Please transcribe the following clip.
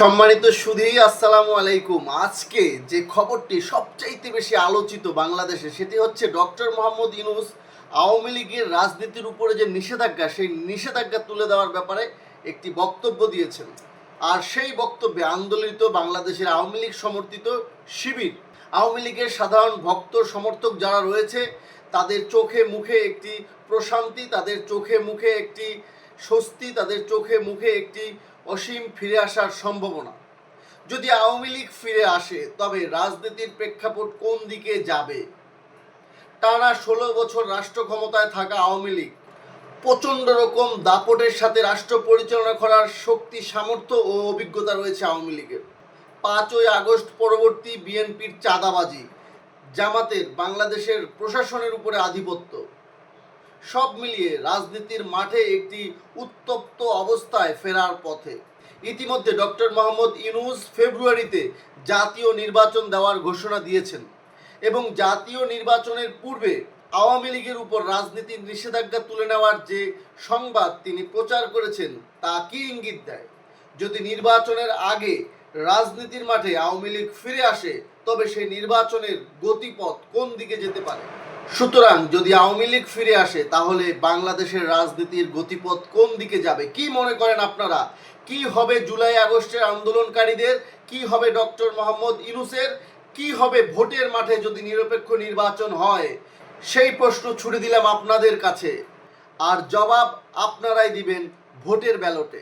সম্মানিত সুধী, আসসালামু আলাইকুম। আজকে যে খবরটি সবচাইতে বেশি আলোচিত বাংলাদেশে, সেটি হচ্ছে ডক্টর মোহাম্মদ ইউনুস আওয়ামী লীগের রাজনীতির উপরে যে নিষেধাজ্ঞা, সেই নিষেধাজ্ঞা তুলে দেওয়ার ব্যাপারে একটি বক্তব্য দিয়েছেন। আর সেই বক্তব্যে আন্দোলিত বাংলাদেশের আওয়ামী লীগ সমর্থিত শিবির। আওয়ামী লীগের সাধারণ ভক্ত, সমর্থক যারা রয়েছে, তাদের চোখে মুখে একটি প্রশান্তি, তাদের চোখে মুখে একটি স্বস্তি, তাদের চোখে মুখে একটি অসীম ফিরে আসার সম্ভাবনা। যদি আওয়ামী লীগ ফিরে আসে, তবে রাজনীতির প্রেক্ষাপট কোন দিকে যাবে? টানা ষোলো বছর রাষ্ট্র ক্ষমতায় থাকা আওয়ামী লীগ প্রচণ্ড রকম দাপটের সাথে রাষ্ট্র পরিচালনা করার শক্তি, সামর্থ্য ও অভিজ্ঞতা রয়েছে আওয়ামী লীগের। পাঁচই আগস্ট পরবর্তী বিএনপির চাঁদাবাজি, জামাতের বাংলাদেশের প্রশাসনের উপরে আধিপত্য। সব মিলিয়ে রাজনীতির মাঠে একটি উত্তপ্ত অবস্থায় ফেরার পথে। ইতিমধ্যে ডক্টর মোহাম্মদ ইউনুস ফেব্রুয়ারিতে জাতীয় নির্বাচন দেওয়ার ঘোষণা দিয়েছেন এবং জাতীয় নির্বাচনের পূর্বে আওয়ামী লীগের উপর রাজনীতির নিষেধাজ্ঞা তুলে নেওয়ার যে সংবাদ তিনি প্রচার করেছেন, তা কি ইঙ্গিত দেয়? যদি নির্বাচনের আগে রাজনীতির মাঠে আওয়ামী লীগ ফিরে আসে, তবে সেই নির্বাচনের গতিপথ কোন দিকে যেতে পারে? সুতরাং যদি আওয়ামী লীগ ফিরে আসে, তাহলে বাংলাদেশের রাজনীতির গতিপথ কোন দিকে যাবে? কি মনে করেন আপনারা? কি হবে জুলাই আগস্টের আন্দোলনকারীদের? কি হবে ডক্টর মোহাম্মদ ইনুসের কি হবে ভোটের মাঠে যদি নিরপেক্ষ নির্বাচন হয়? সেই প্রশ্ন ছুড়ে দিলাম আপনাদের কাছে। আর জবাব আপনারাই দিবেন ভোটের ব্যালটে।